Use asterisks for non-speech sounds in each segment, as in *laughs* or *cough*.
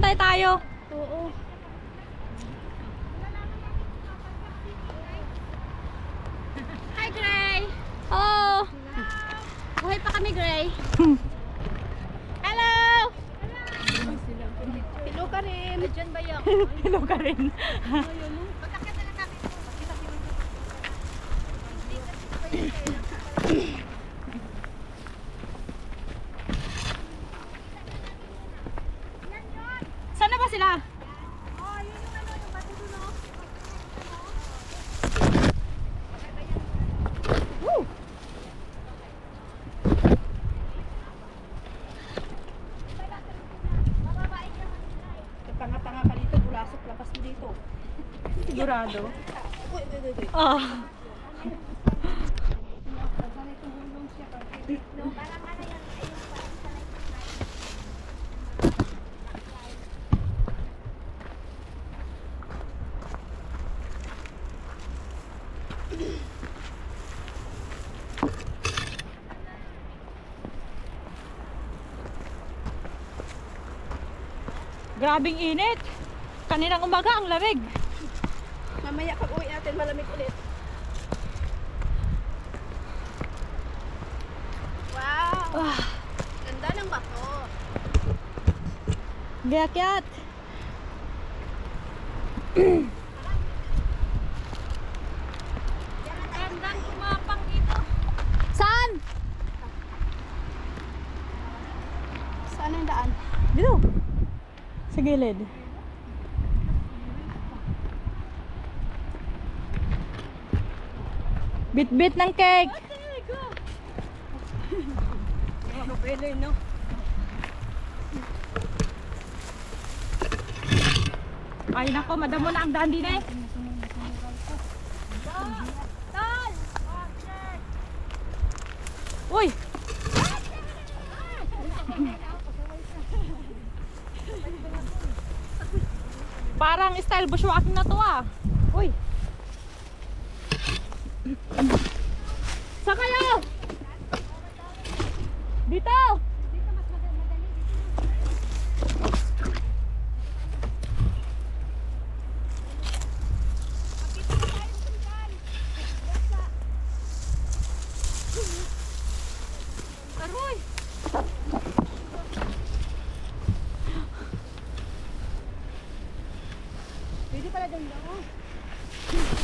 Antay tayo. Oo. Hi, Gray! Oh. Buhay pa kami, Gray. Hello! Hello ka rin. Diyan ba yung? Hello ka rin. Saan na ba sila? Woo! Tanga-tanga ka dito, bulasok lapas mo dito. Sigurado. Ah. Grabing init. Kaninang umaga ang lamig. Mamaya pag uwi natin, malamig ulit. Wow! Ah, Ganda ng bato. Gayakyat. Gandang kumapang dito. Saan? Saan ang daan? Dito. Sa gilid. Bit-bit ng cake. Ano pwede, no? Ay nako, madamo na ang daan din eh. Tol! Uy! Parang style bushwalking na to ah. Uy! Saan kayo? Dito! Aroy! Pwede pala dyan daw.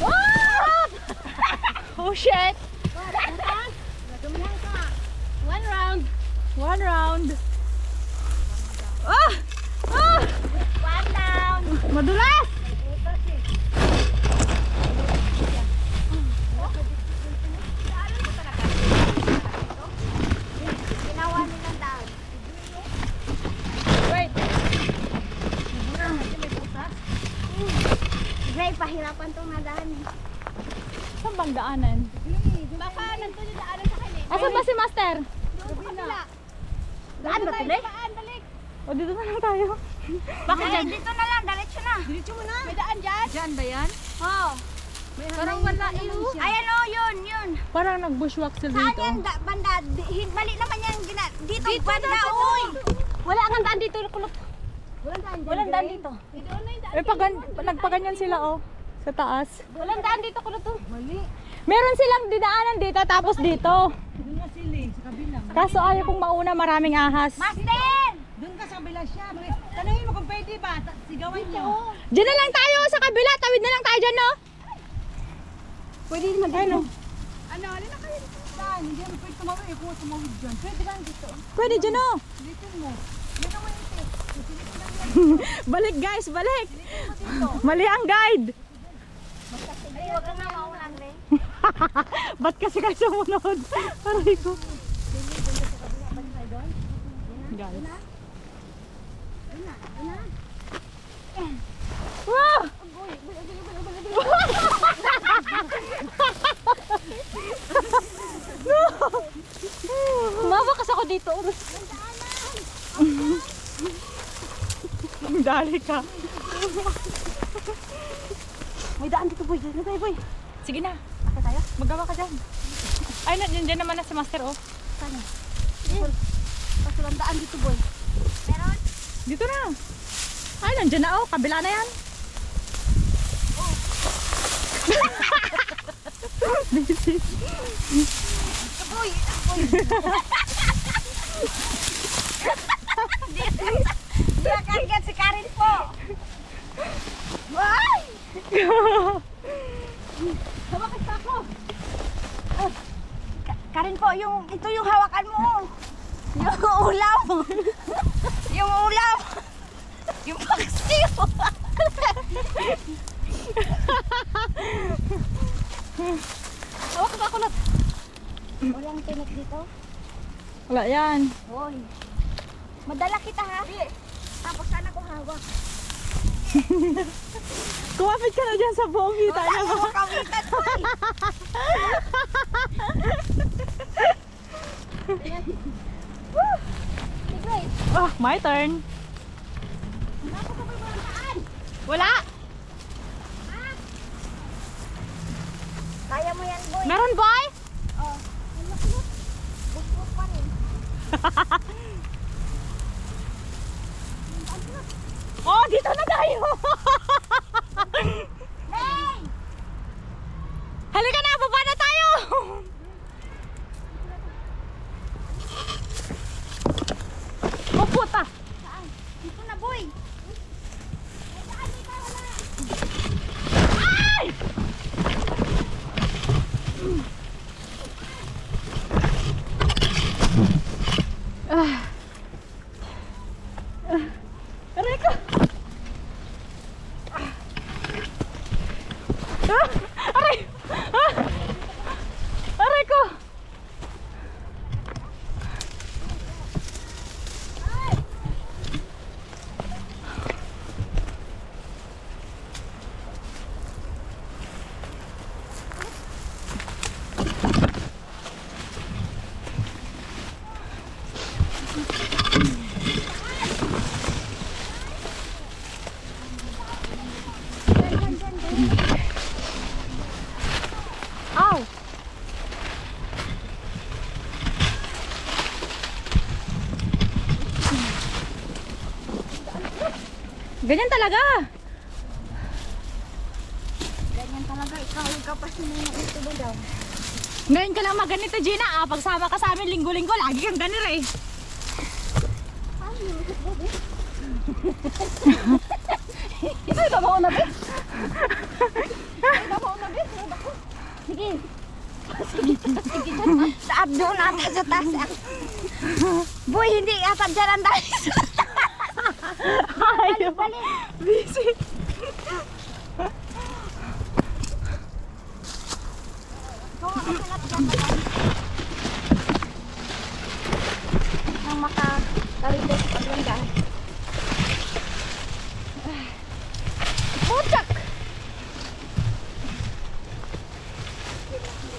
Ah! Oh shit! Nadumihan ka. One round. One round. Ah! Ah! One down. Madulas! Pahirapan tong nadaan. Saan bang daanan? Baka nandun yung daanan sa kanya. Asan ba si Master? Daan ba tuloy? Daan, balik. O dito na lang tayo. Baka dyan. Dito na lang, diretso na. Diretso mo na. May daan dyan? Diyan ba yan? Oo. Parang wala iyo. Ayan o, yun, yun. Parang nag-bushwalk sila Saan dito. yan, da, banda? Mali naman yan. Gina, dito, banda, uy. Wala kang daan dito. Kulot. Walang daan dyan. Walang daan dito. Eh, pagan, nagpaganyan sila oh. Sa taas. Walang daan dito, kulot. Mali. Meron silang dinaanan dito tapos dito. Kaso ayaw kong mauna maraming ahas. Master! Doon ka sa kabila siya. Tanungin mo kung pwede ba. Sigawan niyo. Diyan na lang tayo sa kabila. Tawid na lang tayo dyan, no? Pwede naman dito. Ano? Ano, alin na kayo? Saan? Hindi mo pwede tumawid. Eh, kung tumawid dyan. Pwede ba dito? Pwede dyan, no? Dito mo. Dito mo ito. *laughs* Balik, guys. Balik. Mali ang guide. Ay, huwag ka na maulan. *laughs* Ba't kasi kayo sumunod? Aray ko. Guys. Wow! *laughs* no! Mawakas ako dito. Dali ka. May daan dito, boy. Dito tayo, boy. Sige na. Asa tayo? Magawa ka dyan. Ay, nandiyan naman na si Master, oh. Saan? Kaso lang daan dito, boy. Meron? Dito na. Ay, nandiyan na oh. Kabila na yan. Busy. Uy! Di kagat si Karin po. Ay! Hawakan pa ako. Ah, Ka- Karin po, yung ito yung hawakan mo. Yung ulam. yung ulam. Yung paksiw. Hawakan pa ako na. Walang tinik dito. Wala yan. Hoy. Madala kita ha. Tapos sana ko hawak. Kumapit ka na dyan sa buong hita niya. Wala ko kawitan ko eh. Oh, my turn. Wala. Kaya mo yan, boy. Meron, boy? Oh. Bukbuk pa rin. Oh, dito na tayo. *laughs* Hey! Halika na, baba na tayo. Oh, puta. Saan? Dito na, boy. Ay, saan? Dito, wala. Ay! Ah. Ah. Aray ko. Ah. Ah! Aray! Ah! Aray ko! Ow! Ganyan talaga. Ganyan talaga, ikaw, ikaw pa sinunod ito ba daw? Ngayon ka lang maganito, Gina. Ah, pagsama ka sa amin linggo-linggo, lagi kang ganito eh. Ay, tama na, bet. Ay, tama na, bet. Sige. Sige, sige. Sa abdo natin sa taas. Boy, hindi ata dyan ang dahil. Ayaw. Busy. Nang makakarito sa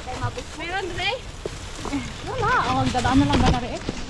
tayo mabis. Meron, Dre? Wala. Ang magdadaan na lang ba na rin eh?